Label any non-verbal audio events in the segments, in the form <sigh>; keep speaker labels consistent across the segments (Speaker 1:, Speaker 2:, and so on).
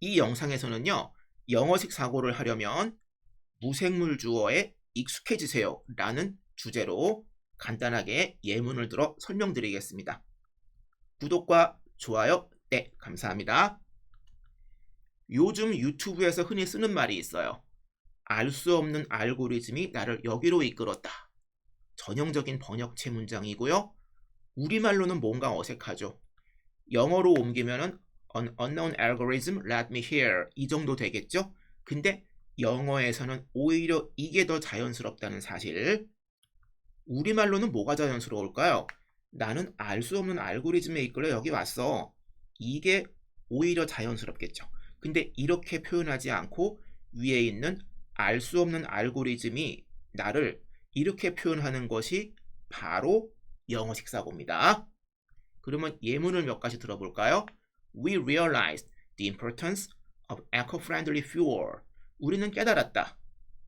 Speaker 1: 이 영상에서는요, 영어식 사고를 하려면 무생물 주어에 익숙해지세요 라는 주제로 간단하게 예문을 들어 설명드리겠습니다. 구독과 좋아요, 네, 감사합니다. 요즘 유튜브에서 흔히 쓰는 말이 있어요. 알 수 없는 알고리즘이 나를 여기로 이끌었다. 전형적인 번역체 문장이고요. 우리말로는 뭔가 어색하죠. 영어로 옮기면은 An unknown algorithm led me here 이 정도 되겠죠? 근데 영어에서는 오히려 이게 더 자연스럽다는 사실. 우리말로는 뭐가 자연스러울까요? 나는 알 수 없는 알고리즘에 이끌려 여기 왔어. 이게 오히려 자연스럽겠죠. 근데 이렇게 표현하지 않고 위에 있는 알 수 없는 알고리즘이 나를 이렇게 표현하는 것이 바로 영어식 사고입니다. 그러면 예문을 몇 가지 들어볼까요? We realized the importance of eco-friendly fuel. 우리는 깨달았다.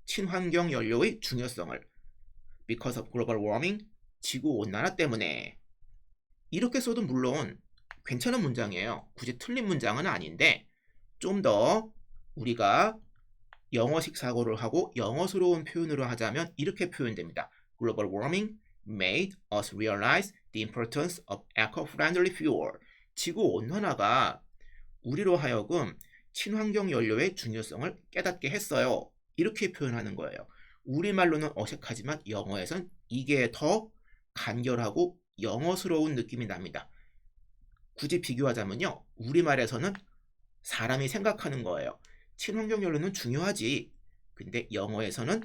Speaker 1: 친환경 연료의 중요성을. Because of global warming, 지구 온난화 때문에. 이렇게 써도 물론 괜찮은 문장이에요. 굳이 틀린 문장은 아닌데 좀 더 우리가 영어식 사고를 하고 영어스러운 표현으로 하자면 이렇게 표현됩니다. Global warming made us realize the importance of eco-friendly fuel. 지구 온난화가 우리로 하여금 친환경 연료의 중요성을 깨닫게 했어요. 이렇게 표현하는 거예요. 우리말로는 어색하지만 영어에선 이게 더 간결하고 영어스러운 느낌이 납니다. 굳이 비교하자면요. 우리말에서는 사람이 생각하는 거예요. 친환경 연료는 중요하지. 근데 영어에서는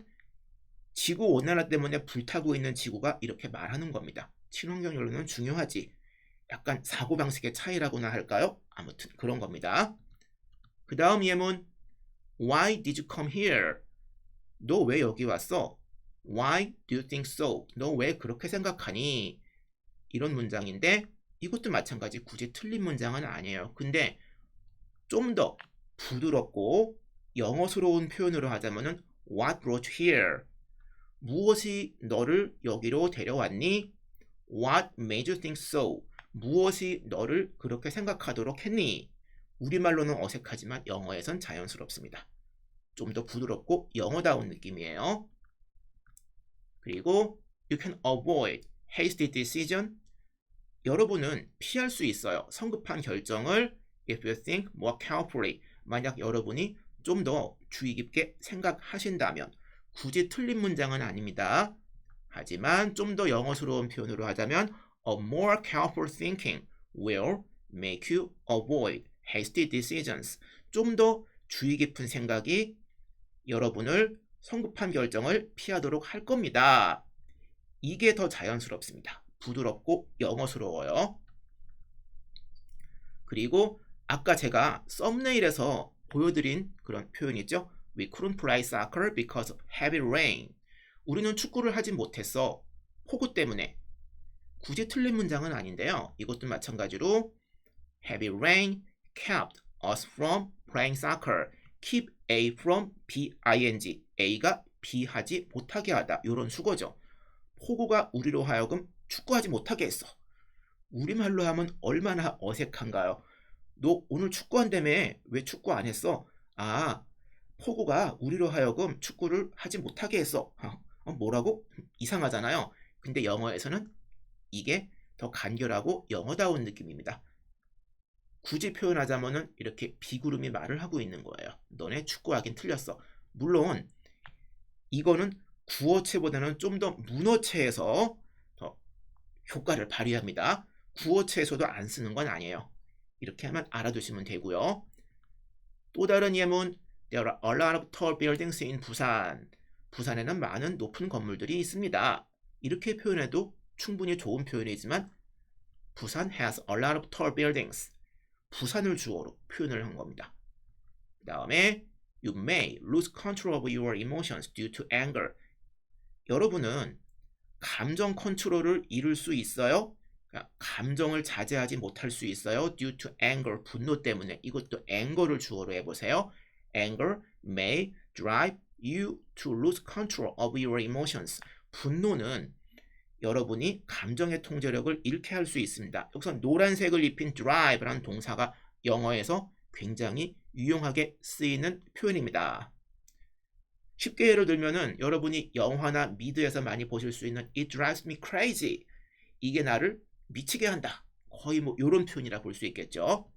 Speaker 1: 지구 온난화 때문에 불타고 있는 지구가 이렇게 말하는 겁니다. 친환경 연료는 중요하지. 약간 사고방식의 차이라고나 할까요? 아무튼 그런 겁니다. 그 다음 예문 Why did you come here? 너 왜 여기 왔어? Why do you think so? 너 왜 그렇게 생각하니? 이런 문장인데 이것도 마찬가지 굳이 틀린 문장은 아니에요. 근데 좀 더 부드럽고 영어스러운 표현으로 하자면은 What brought you here? 무엇이 너를 여기로 데려왔니? What made you think so? 무엇이 너를 그렇게 생각하도록 했니? 우리말로는 어색하지만 영어에선 자연스럽습니다. 좀 더 부드럽고 영어다운 느낌이에요. 그리고 you can avoid hasty decision. 여러분은 피할 수 있어요. 성급한 결정을 if you think more carefully. 만약 여러분이 좀 더 주의 깊게 생각하신다면 굳이 틀린 문장은 아닙니다. 하지만 좀 더 영어스러운 표현으로 하자면 a more careful thinking will make you avoid hasty decisions. 좀 더 주의 깊은 생각이 여러분을 성급한 결정을 피하도록 할 겁니다. 이게 더 자연스럽습니다. 부드럽고 영어스러워요. 그리고 아까 제가 썸네일에서 보여드린 그런 표현이죠. We couldn't play soccer because of heavy rain. 우리는 축구를 하지 못했어. 폭우 때문에. 굳이 틀린 문장은 아닌데요. 이것도 마찬가지로 heavy rain kept us from playing soccer. keep A from B, ing. A가 B 하지 못하게 하다. 이런 수거죠. 폭우가 우리로 하여금 축구하지 못하게 했어. 우리말로 하면 얼마나 어색한가요? 너 오늘 축구한다며 왜 축구 안 했어? 아, 폭우가 우리로 하여금 축구를 하지 못하게 했어. <laughs> 어, 뭐라고? 이상하잖아요. 근데 영어에서는 이게 더 간결하고 영어다운 느낌입니다. 굳이 표현하자면은 이렇게 비구름이 말을 하고 있는 거예요. 너네 축구하긴 틀렸어. 물론 이거는 구어체보다는 좀 더 문어체에서 더 효과를 발휘합니다. 구어체에서도 안 쓰는 건 아니에요. 이렇게 하면 알아두시면 되고요. 또 다른 예문 There are a lot of tall buildings in 부산. 부산에는 많은 높은 건물들이 있습니다. 이렇게 표현해도 충분히 좋은 표현이지만 부산 has a lot of tall buildings. 부산을 주어로 표현을 한 겁니다. 그 다음에 You may lose control of your emotions due to anger. 여러분은 감정 컨트롤을 잃을 수 있어요. 그러니까 감정을 자제하지 못할 수 있어요. due to anger, 분노 때문에. 이것도 anger를 주어로 해보세요. anger may drive you to lose control of your emotions. 분노는 여러분이 감정의 통제력을 잃게 할 수 있습니다. 여기서 노란색을 입힌 drive라는 동사가 영어에서 굉장히 유용하게 쓰이는 표현입니다. 쉽게 예를 들면은 여러분이 영화나 미드에서 많이 보실 수 있는 It drives me crazy. 이게 나를 미치게 한다. 거의 뭐 이런 표현이라 볼 수 있겠죠.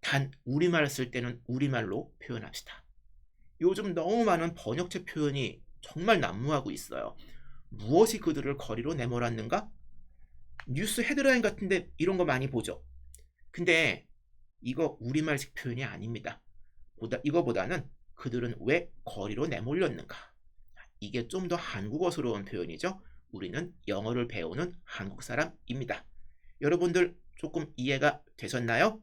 Speaker 1: 단 우리말 쓸 때는 우리말로 표현합시다. 요즘 너무 많은 번역체 표현이 정말 난무하고 있어요. 무엇이 그들을 거리로 내몰았는가? 뉴스 헤드라인 같은데 이런 거 많이 보죠. 근데 이거 우리말식 표현이 아닙니다. 보다 이거보다는 그들은 왜 거리로 내몰렸는가? 이게 좀 더 한국어스러운 표현이죠. 우리는 영어를 배우는 한국 사람입니다. 여러분들 조금 이해가 되셨나요?